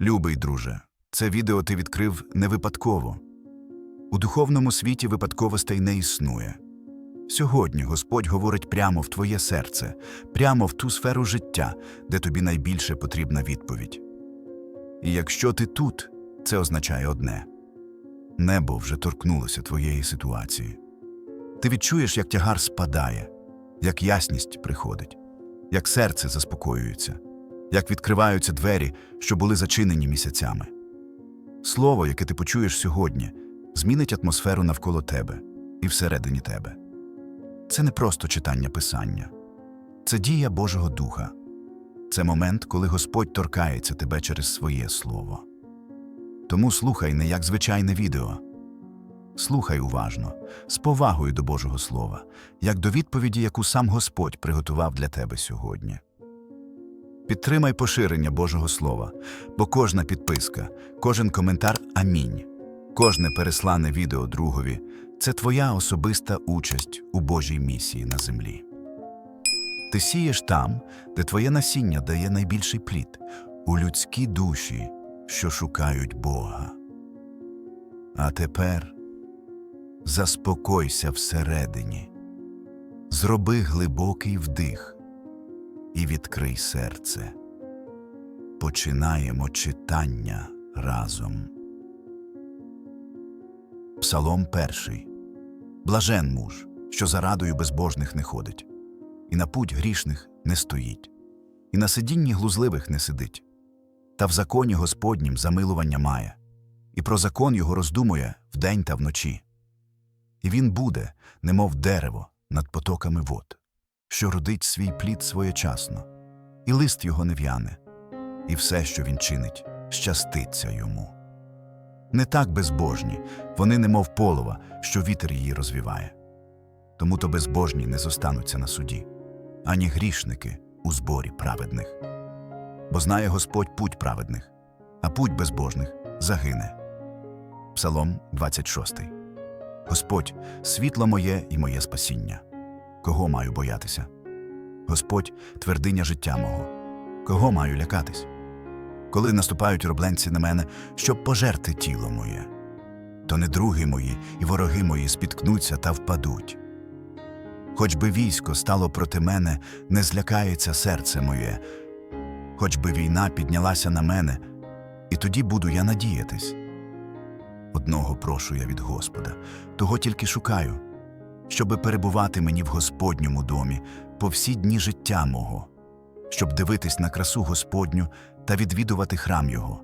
Любий друже, це відео ти відкрив не випадково. У духовному світі випадковостей не існує. Сьогодні Господь говорить прямо в твоє серце, прямо в ту сферу життя, де тобі найбільше потрібна відповідь. І якщо ти тут, це означає одне небо вже торкнулося твоєї ситуації. Ти відчуєш, як тягар спадає, як ясність приходить, як серце заспокоюється, як відкриваються двері, що були зачинені місяцями. Слово, яке ти почуєш сьогодні, змінить атмосферу навколо тебе і всередині тебе. Це не просто читання писання, це дія Божого Духа. Це момент, коли Господь торкається тебе через своє слово. Тому слухай не як звичайне відео. Слухай уважно, з повагою до Божого Слова, як до відповіді, яку сам Господь приготував для тебе сьогодні. Підтримай поширення Божого Слова, бо кожна підписка, кожен коментар амінь, кожне переслане відео другові це твоя особиста участь у Божій місії на землі. Ти сієш там, де твоє насіння дає найбільший плід, у людські душі, що шукають Бога. А тепер заспокойся всередині, зроби глибокий вдих і відкрий серце. Починаємо читання разом. Псалом перший. Блажен муж, що за радою безбожних не ходить, і на путь грішних не стоїть, і на сидінні глузливих не сидить, та в законі Господнім замилування має, і про закон його роздумує вдень та вночі. І він буде, немов дерево над потоками вод, що родить свій плід своєчасно, і лист його не в'яне, і все, що він чинить, щаститься йому. Не так безбожні, вони немов полова, що вітер її розвіває. Тому то безбожні не зостануться на суді, ані грішники у зборі праведних. Бо знає Господь путь праведних, а путь безбожних загине. Псалом 26. Господь, світло моє і моє спасіння. Кого маю боятися? Господь твердиня життя мого. Кого маю лякатись? Коли наступають робленці на мене, щоб пожерти тіло моє, то не други мої і вороги мої спіткнуться та впадуть. Хоч би військо стало проти мене, не злякається серце моє, хоч би війна піднялася на мене, і тоді буду я надіятись. Одного прошу я від Господа, того тільки шукаю, щоби перебувати мені в Господньому домі по всі дні життя мого, щоб дивитись на красу Господню та відвідувати храм Його.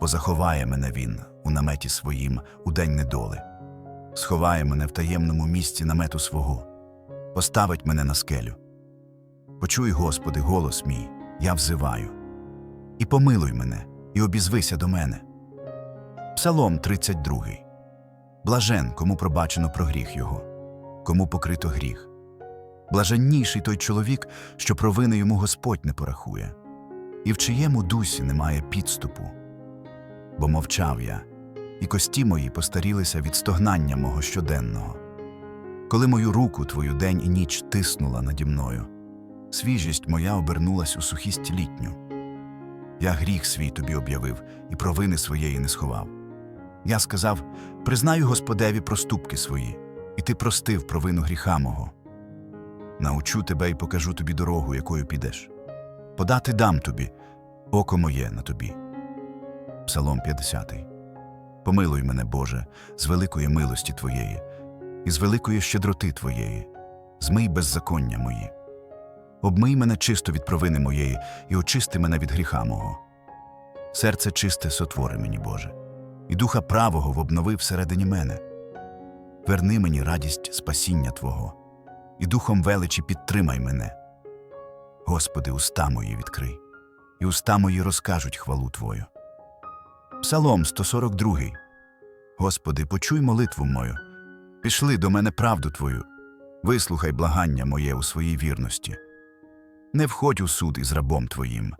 Позаховає мене Він у наметі своїм у день недоли, сховає мене в таємному місці намету свого, поставить мене на скелю. Почуй, Господи, голос мій, я взиваю, і помилуй мене, і обізвися до мене. Псалом 32. Блажен, кому пробачено про гріх його, кому покрито гріх. Блаженніший той чоловік, що провини йому Господь не порахує, і в чиєму дусі немає підступу. Бо мовчав я, і кості мої постарілися від стогнання мого щоденного. Коли мою руку твою день і ніч тиснула наді мною, свіжість моя обернулась у сухість літню. Я гріх свій тобі об'явив і провини своєї не сховав. Я сказав: признаю Господеві проступки свої, і ти простив провину гріха мого. Научу тебе і покажу тобі дорогу, якою підеш. Подати дам тобі, око моє на тобі. Псалом 50. Помилуй мене, Боже, з великої милості Твоєї, і з великої щедроти Твоєї, змий беззаконня мої. Обмий мене чисто від провини моєї і очисти мене від гріха мого. Серце чисте сотвори мені, Боже, і духа правого вобнови всередині мене. Верни мені радість спасіння Твого, і духом величі підтримай мене. Господи, уста мої відкрий, і уста мої розкажуть хвалу Твою. Псалом 142. Господи, почуй молитву мою, пішли до мене правду Твою, вислухай благання моє у своїй вірності. Не входь у суд із рабом Твоїм,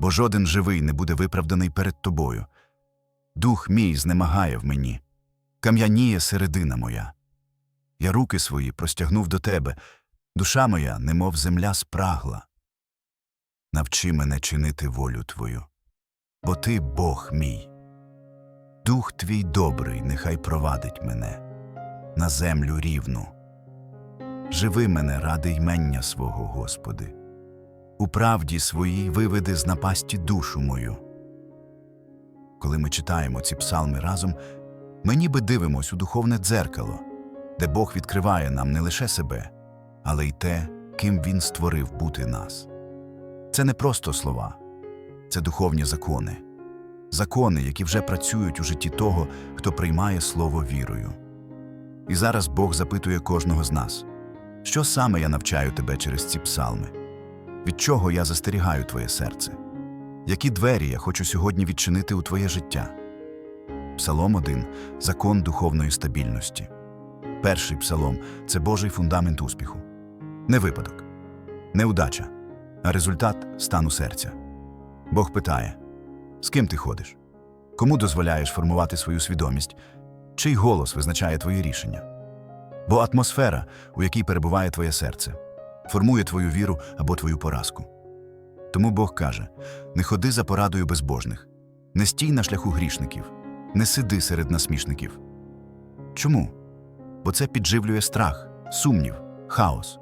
бо жоден живий не буде виправданий перед Тобою. Дух мій знемагає в мені, кам'яніє середина моя. Я руки свої простягнув до Тебе, душа моя, немов земля спрагла. Навчи мене чинити волю Твою. бо ти Бог мій. Дух твій добрий, нехай провадить мене на землю рівну. Живи мене ради ймення свого, Господи. У правді своїй виведи з напасті душу мою. Коли ми читаємо ці псалми разом, ми ніби дивимось у духовне дзеркало, де Бог відкриває нам не лише себе, але й те, ким Він створив бути нас. Це не просто слова, це духовні закони, закони, які вже працюють у житті того, хто приймає слово вірою. І зараз Бог запитує кожного з нас, що саме я навчаю тебе через ці псалми? Від чого я застерігаю твоє серце? Які двері я хочу сьогодні відчинити у твоє життя? Псалом 1 – закон духовної стабільності. Перший псалом це Божий фундамент успіху. Не випадок, не удача, а результат стану серця. Бог питає: з ким ти ходиш? Кому дозволяєш формувати свою свідомість? Чий голос визначає твої рішення? Бо атмосфера, у якій перебуває твоє серце, формує твою віру або твою поразку. Тому Бог каже: не ходи за порадою безбожних, не стій на шляху грішників, не сиди серед насмішників. Чому? Бо це підживлює страх, сумнів, хаос.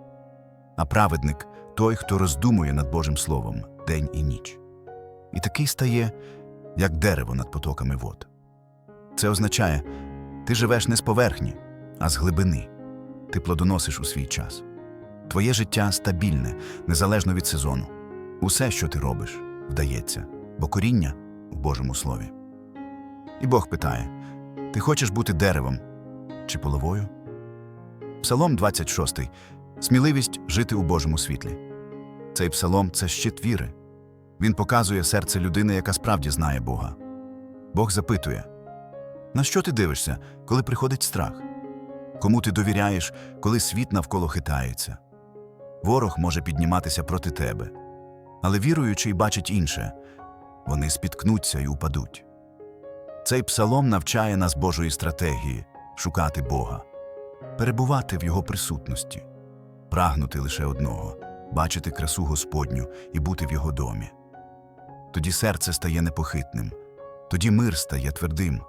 А праведник той, хто роздумує над Божим Словом день і ніч. І такий стає, як дерево над потоками вод. Це означає, ти живеш не з поверхні, а з глибини. Ти плодоносиш у свій час. Твоє життя стабільне, незалежно від сезону. Усе, що ти робиш, вдається, бо коріння в Божому Слові. І Бог питає: Ти хочеш бути деревом чи половою? Псалом 26. Сміливість жити у Божому світлі. Цей псалом це щит віри. Він показує серце людини, яка справді знає Бога. Бог запитує: На що ти дивишся, коли приходить страх? Кому ти довіряєш, коли світ навколо хитається? Ворог може підніматися проти тебе, але віруючий бачить інше вони спіткнуться і упадуть. Цей псалом навчає нас Божої стратегії шукати Бога, перебувати в Його присутності, прагнути лише одного бачити красу Господню і бути в Його домі. Тоді серце стає непохитним, тоді мир стає твердим,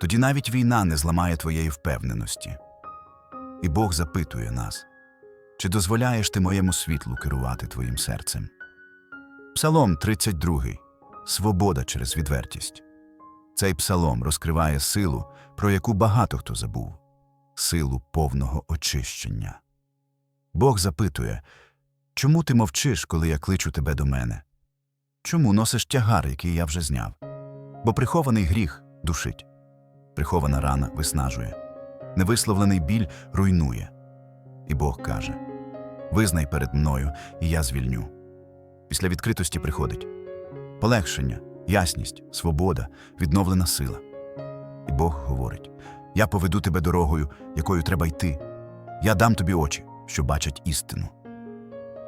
тоді навіть війна не зламає твоєї впевненості. І Бог запитує нас, чи дозволяєш ти моєму світлу керувати твоїм серцем? Псалом 32. Свобода через відвертість. Цей псалом розкриває силу, про яку багато хто забув силу повного очищення. Бог запитує, чому ти мовчиш, коли я кличу тебе до мене? Чому носиш тягар, який я вже зняв? Бо прихований гріх душить, прихована рана виснажує, невисловлений біль руйнує. І Бог каже: Визнай перед мною, і я звільню. Після відкритості приходить полегшення, ясність, свобода, відновлена сила. І Бог говорить: Я поведу тебе дорогою, якою треба йти. Я дам тобі очі, що бачать істину.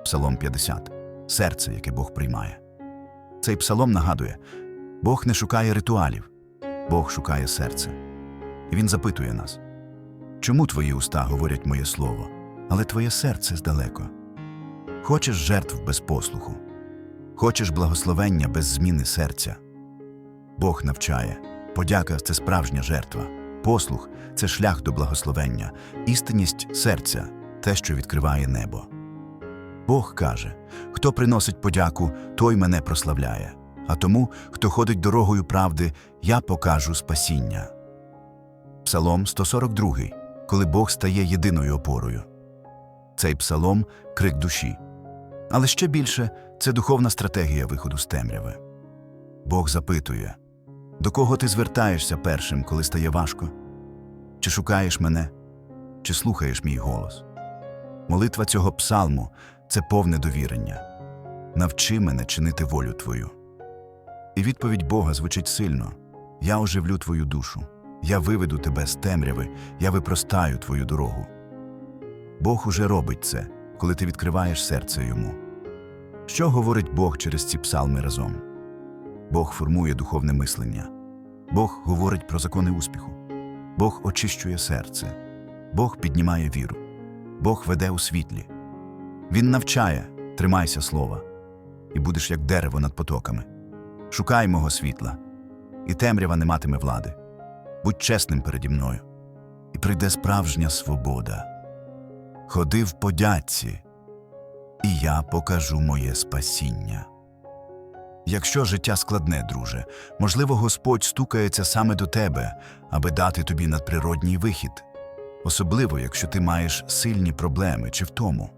Псалом 50. Серце, яке Бог приймає. Цей псалом нагадує: Бог не шукає ритуалів, Бог шукає серце. І Він запитує нас: чому твої уста говорять моє слово, але твоє серце здалеко? Хочеш жертв без послуху, хочеш благословення без зміни серця. Бог навчає, подяка це справжня жертва, послух це шлях до благословення, істинність серця те, що відкриває небо. Бог каже: хто приносить подяку, той мене прославляє, а тому, хто ходить дорогою правди, я покажу спасіння. Псалом 142, коли Бог стає єдиною опорою. Цей псалом крик душі. Але ще більше це духовна стратегія виходу з темряви. Бог запитує, до кого ти звертаєшся першим, коли стає важко? Чи шукаєш мене, чи слухаєш мій голос? Молитва цього псалму це повне довірення. Навчи мене чинити волю твою. І відповідь Бога звучить сильно: Я оживлю твою душу, я виведу тебе з темряви, я випростаю твою дорогу. Бог уже робить це, коли ти відкриваєш серце йому. Що говорить Бог через ці псалми разом? Бог формує духовне мислення, Бог говорить про закони успіху, Бог очищує серце, Бог піднімає віру, Бог веде у світлі. Він навчає, тримайся слова, і будеш як дерево над потоками. Шукай мого світла, і темрява не матиме влади. Будь чесним переді мною, і прийде справжня свобода. Ходи в подятці, і я покажу моє спасіння. Якщо життя складне, друже, можливо, Господь стукається саме до тебе, аби дати тобі надприродній вихід, особливо якщо ти маєш сильні проблеми чи втому.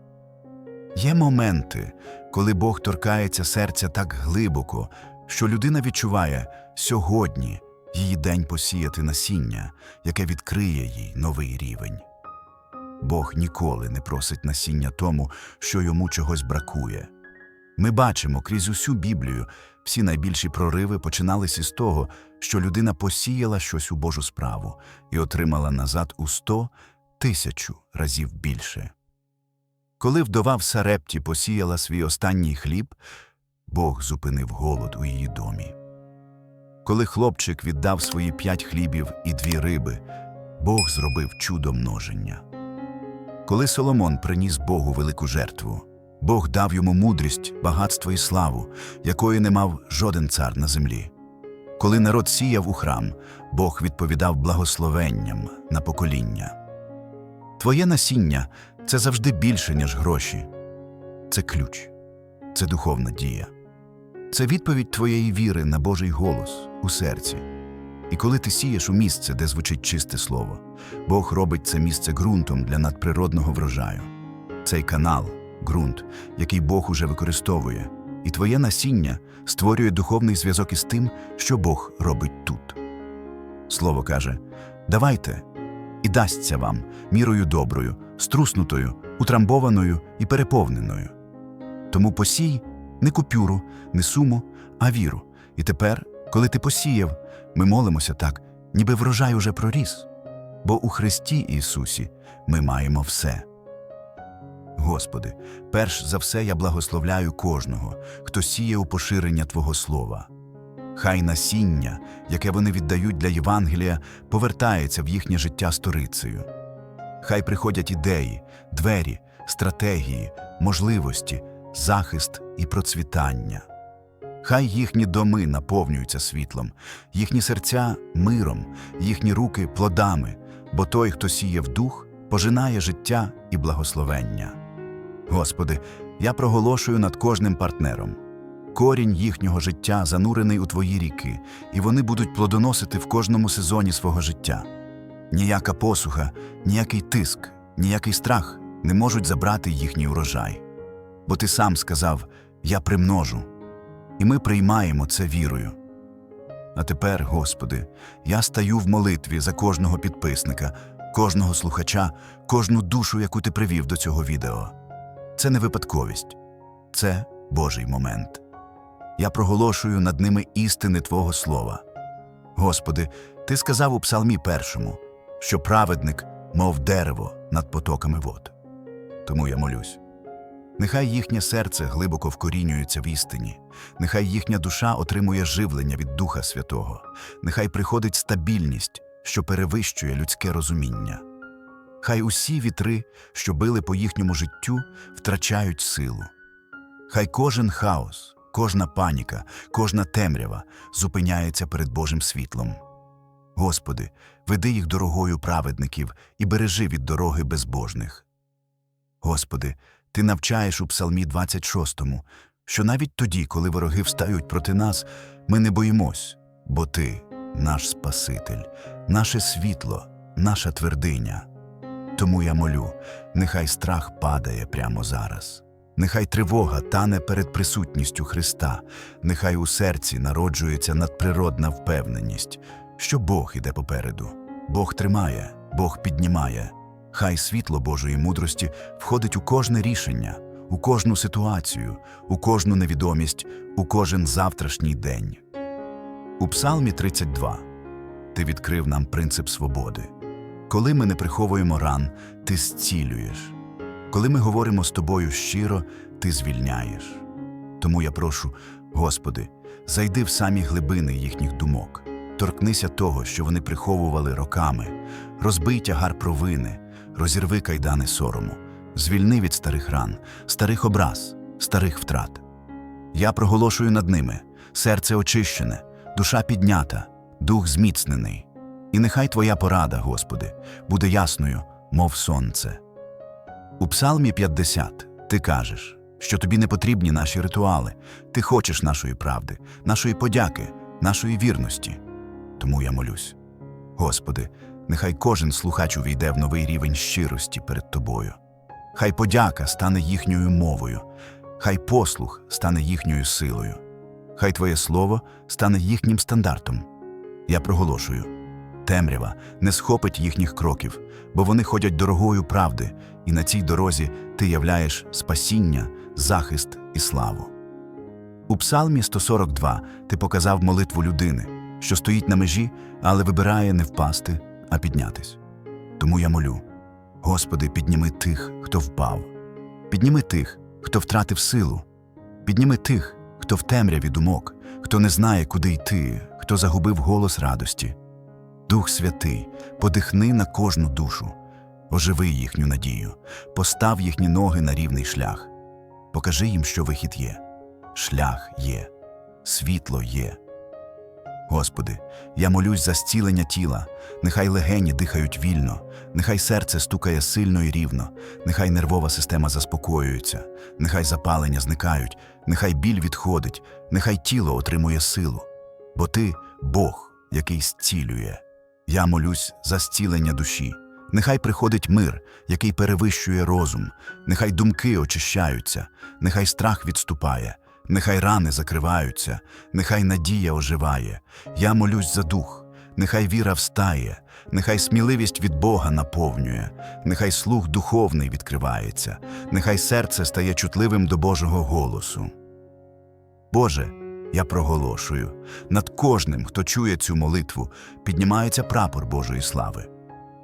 Є моменти, коли Бог торкається серця так глибоко, що людина відчуває сьогодні її день посіяти насіння, яке відкриє їй новий рівень. Бог ніколи не просить насіння тому, що йому чогось бракує. Ми бачимо крізь усю Біблію, всі найбільші прориви починались із того, що людина посіяла щось у Божу справу і отримала назад у сто тисячу разів більше. Коли вдова в Сарепті посіяла свій останній хліб, Бог зупинив голод у її домі. Коли хлопчик віддав свої п'ять хлібів і дві риби, Бог зробив чудо множення. Коли Соломон приніс Богу велику жертву, Бог дав йому мудрість, багатство і славу, якої не мав жоден цар на землі. Коли народ сіяв у храм, Бог відповідав благословенням на покоління. Твоє насіння це завжди більше, ніж гроші. Це ключ, це духовна дія. Це відповідь твоєї віри на Божий голос у серці. І коли ти сієш у місце, де звучить чисте слово, Бог робить це місце ґрунтом для надприродного врожаю. Цей канал ґрунт, який Бог уже використовує, і твоє насіння створює духовний зв'язок із тим, що Бог робить тут. Слово каже: давайте, і дасться вам мірою доброю, струснутою, утрамбованою і переповненою. Тому посій не купюру, не суму, а віру. І тепер, коли ти посіяв, ми молимося так, ніби врожай уже проріс. Бо у Христі Ісусі ми маємо все. Господи, перш за все я благословляю кожного, хто сіє у поширення Твого Слова. Хай насіння, яке вони віддають для Євангелія, повертається в їхнє життя сторицею. Хай приходять ідеї, двері, стратегії, можливості, захист і процвітання. Хай їхні доми наповнюються світлом, їхні серця миром, їхні руки плодами, бо той, хто сіє в дух, пожинає життя і благословення. Господи, я проголошую над кожним партнером. Корінь їхнього життя занурений у Твої ріки, і вони будуть плодоносити в кожному сезоні свого життя. Ніяка посуха, ніякий тиск, ніякий страх не можуть забрати їхній урожай. Бо ти сам сказав Я примножу, і ми приймаємо це вірою. А тепер, Господи, я стаю в молитві за кожного підписника, кожного слухача, кожну душу, яку ти привів до цього відео. Це не випадковість, це Божий момент. Я проголошую над ними істини Твого Слова. Господи, Ти сказав у Псалмі першому, що праведник, мов дерево над потоками вод. Тому я молюсь. Нехай їхнє серце глибоко вкорінюється в істині, нехай їхня душа отримує живлення від Духа Святого, нехай приходить стабільність, що перевищує людське розуміння. Хай усі вітри, що били по їхньому життю, втрачають силу. Хай кожен хаос, кожна паніка, кожна темрява зупиняється перед Божим світлом. Господи, веди їх дорогою праведників і бережи від дороги безбожних. Господи, Ти навчаєш у Псалмі 26, що навіть тоді, коли вороги встають проти нас, ми не боїмось, бо Ти наш Спаситель, наше світло, наша твердиня. Тому я молю, нехай страх падає прямо зараз. Нехай тривога тане перед присутністю Христа, нехай у серці народжується надприродна впевненість, що Бог іде попереду, Бог тримає, Бог піднімає. Хай світло Божої мудрості входить у кожне рішення, у кожну ситуацію, у кожну невідомість, у кожен завтрашній день. У Псалмі 32 ти відкрив нам принцип свободи. Коли ми не приховуємо ран, ти зцілюєш. Коли ми говоримо з тобою щиро, ти звільняєш. Тому я прошу, Господи, зайди в самі глибини їхніх думок, торкнися того, що вони приховували роками, розбий тягар провини, розірви кайдани сорому, звільни від старих ран, старих образ, старих втрат. Я проголошую над ними серце очищене, душа піднята, дух зміцнений. І нехай Твоя порада, Господи, буде ясною, мов сонце. У Псалмі 50 ти кажеш, що тобі не потрібні наші ритуали, ти хочеш нашої правди, нашої подяки, нашої вірності. Тому я молюсь. Господи, нехай кожен слухач увійде в новий рівень щирості перед Тобою. Хай подяка стане їхньою мовою, хай послух стане їхньою силою, хай Твоє Слово стане їхнім стандартом. Я проголошую темрява не схопить їхніх кроків, бо вони ходять дорогою правди, і на цій дорозі ти являєш спасіння, захист і славу. У Псалмі 142 ти показав молитву людини, що стоїть на межі, але вибирає не впасти, а піднятись. Тому я молю: Господи, підніми тих, хто впав, підніми тих, хто втратив силу, підніми тих, хто в темряві думок, хто не знає, куди йти, хто загубив голос радості. Дух Святий, подихни на кожну душу, оживи їхню надію, постав їхні ноги на рівний шлях. Покажи їм, що вихід є, шлях є, світло є. Господи, я молюсь за зцілення тіла, нехай легені дихають вільно, нехай серце стукає сильно і рівно, нехай нервова система заспокоюється, нехай запалення зникають, нехай біль відходить, нехай тіло отримує силу. Бо ти Бог, який зцілює. Я молюсь за зцілення душі. Нехай приходить мир, який перевищує розум, нехай думки очищаються, нехай страх відступає, нехай рани закриваються, нехай надія оживає. Я молюсь за дух, нехай віра встає, нехай сміливість від Бога наповнює, нехай слух духовний відкривається, нехай серце стає чутливим до Божого голосу. Боже, я проголошую, над кожним, хто чує цю молитву, піднімається прапор Божої слави.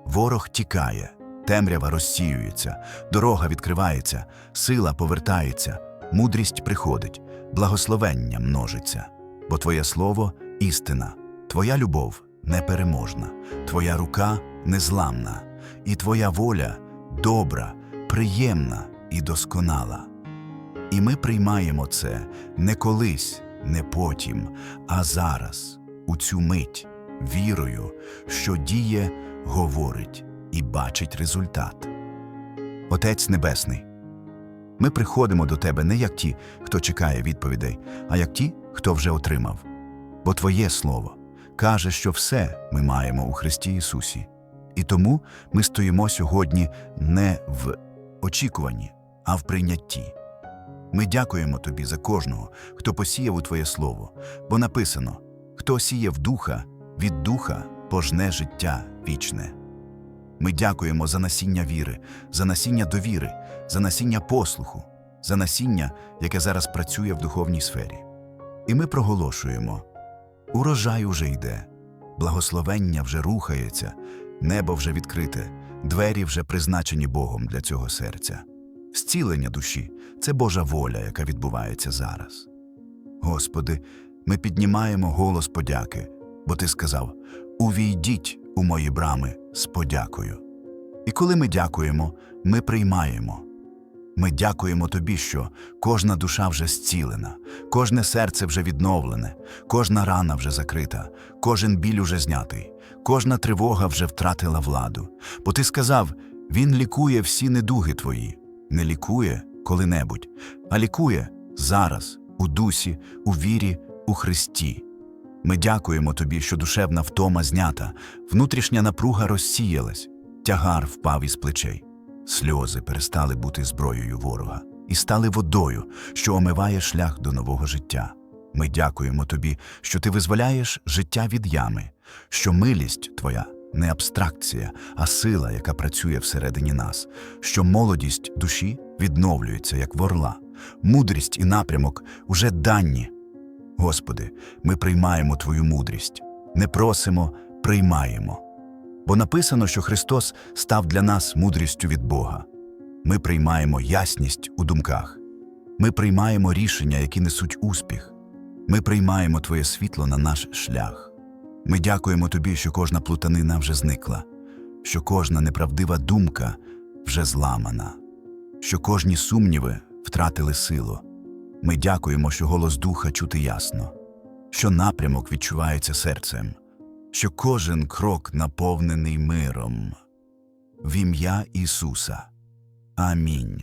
Ворог тікає, темрява розсіюється, дорога відкривається, сила повертається, мудрість приходить, благословення множиться. Бо Твоє слово істина, Твоя любов непереможна, Твоя рука незламна, і Твоя воля добра, приємна і досконала. І ми приймаємо це не колись, не потім, а зараз, у цю мить, вірою, що діє, говорить і бачить результат. Отець Небесний, ми приходимо до Тебе не як ті, хто чекає відповідей, а як ті, хто вже отримав. Бо Твоє Слово каже, що все ми маємо у Христі Ісусі. І тому ми стоїмо сьогодні не в очікуванні, а в прийнятті. Ми дякуємо тобі за кожного, хто посіяв у Твоє Слово, бо написано: хто сіяв духа, від духа пожне життя вічне. Ми дякуємо за насіння віри, за насіння довіри, за насіння послуху, за насіння, яке зараз працює в духовній сфері. І ми проголошуємо: урожай уже йде, благословення вже рухається, небо вже відкрите, двері вже призначені Богом для цього серця. Зцілення душі це Божа воля, яка відбувається зараз. Господи, ми піднімаємо голос подяки, бо Ти сказав: Увійдіть у мої брами з подякою. І коли ми дякуємо, ми приймаємо. Ми дякуємо Тобі, що кожна душа вже зцілена, кожне серце вже відновлене, кожна рана вже закрита, кожен біль уже знятий, кожна тривога вже втратила владу. Бо ти сказав, Він лікує всі недуги твої, не лікує коли-небудь, а лікує зараз, у дусі, у вірі, у Христі. Ми дякуємо тобі, що душевна втома знята, внутрішня напруга розсіялась, тягар впав із плечей. Сльози перестали бути зброєю ворога і стали водою, що омиває шлях до нового життя. Ми дякуємо тобі, що ти визволяєш життя від ями, що милість твоя не абстракція, а сила, яка працює всередині нас, що молодість душі відновлюється, як ворла, мудрість і напрямок уже дані. Господи, ми приймаємо Твою мудрість, не просимо, приймаємо. Бо написано, що Христос став для нас мудрістю від Бога. Ми приймаємо ясність у думках, ми приймаємо рішення, які несуть успіх. Ми приймаємо Твоє світло на наш шлях. Ми дякуємо Тобі, що кожна плутанина вже зникла, що кожна неправдива думка вже зламана, що кожні сумніви втратили силу. Ми дякуємо, що голос Духа чути ясно, що напрямок відчувається серцем, що кожен крок наповнений миром. В ім'я Ісуса. Амінь.